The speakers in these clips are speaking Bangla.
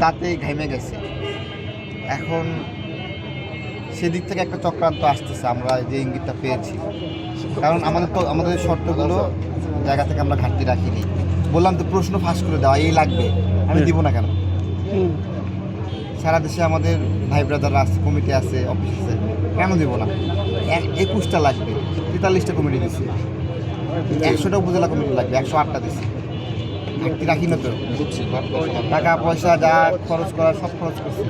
তাতে ঘেমে গেছে। এখন সেদিক থেকে একটা চক্রান্ত আসতেছে আমরা যে ইঙ্গিতটা পেয়েছি। কারণ আমাদের তো আমাদের শর্তগুলো জায়গা থেকে আমরা ঘাটতি রাখিনি। বললাম তো প্রশ্ন ফাঁস করে দেওয়া এই লাগবে। আমি দিব না কেন? সারা দেশে আমাদের ভাই ব্রাদাররা আছে কমিটি আছে অফিস আছে কেন দেবো না? এক- একুশটা লাগবে তেতাল্লিশটা কমিটি দিচ্ছে একশোটা উপজেলা কমিটি লাগবে একশো আটটা দিচ্ছে ঘাটতি রাখি না তো। টাকা পয়সা যা খরচ করার সব খরচ করছি।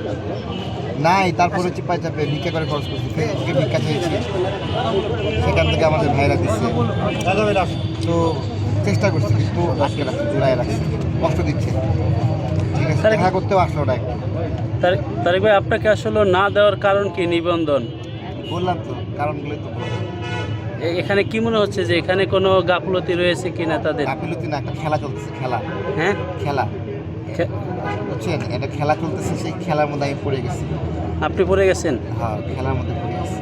নাই তারপরে চিপাই চাপে ভিক্ষা করে খরচ করছি। ফেসবুকে ভিক্ষা চেয়েছি। সেখান থেকে আমাদের ভাইরা দিচ্ছে তো চেষ্টা করছি কিন্তু আজকে রাখছি জোড়ায় রাখছি কষ্ট দিচ্ছে। ঠিক আছে দেখা করতেও আসলো ওটা একটু। তারেক ভাই আপনাকে আসলে না দেওয়ার কারণ কি নিবন্ধন? বললাম তো কারণগুলোই তো এখানে কি মনে হচ্ছে যে এখানে কোনো গাফলতি রয়েছে কিনা তাদের? গাফিলতি না একটা খেলা চলতেছে খেলা। হ্যাঁ? খেলা। বুঝছেন? একটা খেলা চলতেছে সেই খেলার মধ্যে আমি পড়ে গেছি। আপনি পড়ে গেছেন? হ্যাঁ খেলার মধ্যে পড়ে গেছি।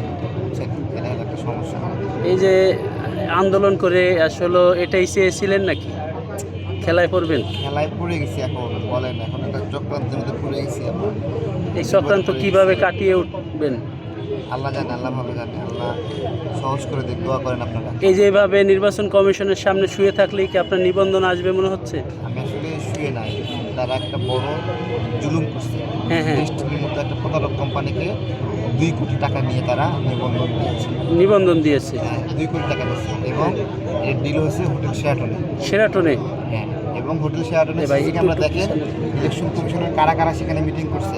এটা একটা সমস্যা এই যে আন্দোলন করে আসলে এটাই চেয়েছিলেন নাকি? খেলায় পড়বেন? খেলায় পড়ে গেছি এখন বলেন। এখন একটা চক্রান্তের মধ্যে পড়ে গেছি এই চক্রান্ত কীভাবে কাটিয়ে উঠবেন? আল্লাহ জানে আল্লাহ ভালো জানে আল্লাহ সহজ করে দেখ দোয়া করেন আপনারা। এই যে এভাবে নির্বাচন কমিশনের সামনে শুয়ে থাকলেই কি আপনার নিবন্ধন আসবে মনে হচ্ছে? আমি আসলে শুয়ে নাই তারা একটা বড় জুলুম করছে। হ্যাঁ, হ্যাঁ। মতো একটা প্রতারক কোম্পানিকে দুই কোটি টাকা নিয়ে তারা নিবন্ধন দিয়েছে। নিবন্ধন দিয়েছে? হ্যাঁ, দুই কোটি টাকা দিচ্ছে এবং এর ডিল হয়েছে হোটেল শেয়াটনে সেরাটনে হ্যাঁ এবং হোটেল ক্যামেরা একটু দেখেন ইলেকশন কমিশনের কারা কারা সেখানে মিটিং করছে।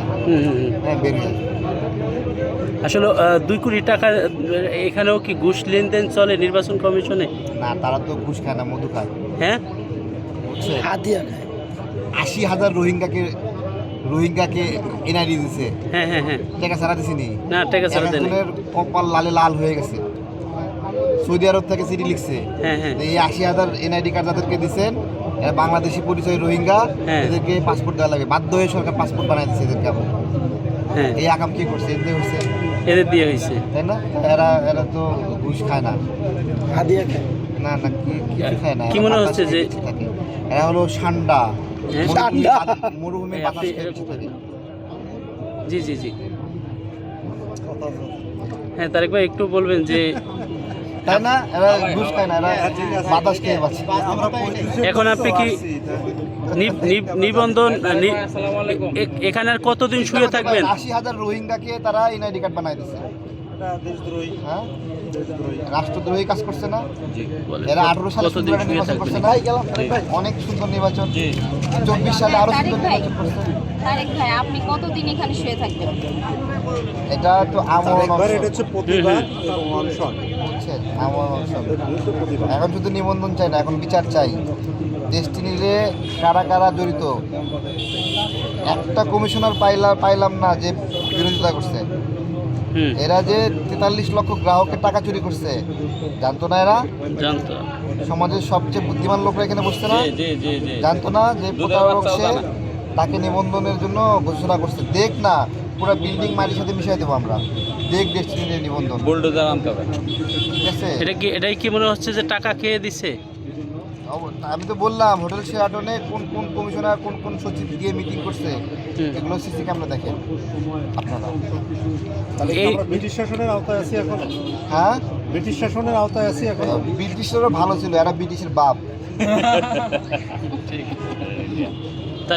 হ্যাঁ বের যাবে। আসলে দুই কোটি টাকা এখানেও কি ঘুষ লেনদেন চলে নির্বাচন কমিশনে? না তারা তো ঘুষ খায় না মধু খায়। হ্যাঁ? আশি হাজার রোহিঙ্গাকে রোহিঙ্গাকে এনআইডি দিছে। হ্যাঁ হ্যাঁ হ্যাঁ। টাকা ছাড়া দিছিনি না। টাকা ছাড়া দেন কপাল লালে লাল হয়ে গেছে। সৌদি আরব থেকে চিঠি লিখছে। হ্যাঁ হ্যাঁ। এই আশি হাজার এনআইডি কার্ড যাদেরকে দিচ্ছেন এরা বাংলাদেশি পরিচয় রোহিঙ্গা। হ্যাঁ। এদেরকে পাসপোর্ট দেওয়া লাগে। বাধ্য হয়ে সরকার পাসপোর্ট বানাই দিচ্ছে এদেরকে আবার। এই আকাম কি করছে? এদের হয়েছে এদের দিয়ে হয়েছে তাই না? এরা এরা তো ঘুষ খায় না। না না কি কিছু খায় না। কি মনে হচ্ছে যে- এরা হলো সান্ডা। হ্যাঁ? মরুভূমি বাতাস খেয়ে জি জি জি। হ্যাঁ তারেক ভাই একটু বলবেন যে তাই না? এরা ঘুষ খায় না এরা বাতাস খেয়ে বাঁচে। এখন আপনি কি নি- নি- নিবন্ধন এখানে আর কতদিন শুয়ে থাকবেন? আশি হাজার রোহিঙ্গাকে তারা এনআইডি কার্ড বানাই দিচ্ছে হ্যাঁ? রাষ্ট্রদ্রোহী কাজ করছে না। এরা আঠারো সালে সুন্দর নির্বাচন করছে। না অনেক সুন্দর নির্বাচন। চব্বিশ সালে আরও সুন্দর নির্বাচন করছে। আপনি কতদিন এখানে শুয়ে থাকবেন? এটা তো এটা হচ্ছে প্রতিবাদ এবং অনশন। এখন শুধু নিবন্ধন চাই না এখন বিচার চাই। ডেস্টিনিরে কারা কারা জড়িত? একটা কমিশনার পাইলাম পাইলাম না যে বিরোধিতা করছে। এরা যে তেতাল্লিশ লক্ষ গ্রাহকের টাকা চুরি করছে জানতো না এরা? জানতো। সমাজের সবচেয়ে বুদ্ধিমান লোকরা এখানে বসছে না? জি জি জি জানতো না যে প্রতারক সে তাকে নিবন্ধনের জন্য ঘোষণা করছে। দেখ না পুরো বিল্ডিং মাটির সাথে মিশাই দেবো আমরা। দেখ ডেস্টিনির নিবন্ধন। বুলডোজার আনতে হবে। ঠিক আছে? এটা কি এটাই কি মনে হচ্ছে যে টাকা খেয়ে দিছে? আমি তো বললাম হোটেল শেয়ারটনে কোন কোন কমিশনার কোন কোন সচিব গিয়ে মিটিং করছে এগুলো সিসি ক্যামেরা দেখেন আপনারা। তাহলে এই- ব্রিটিশ শাসনের আওতায় আছি এখন? হ্যাঁ? ব্রিটিশ শাসনের আওতায় আছি এখন? ব্রিটিশরা ভালো ছিল এরা ব্রিটিশের বাপ। ঠিক।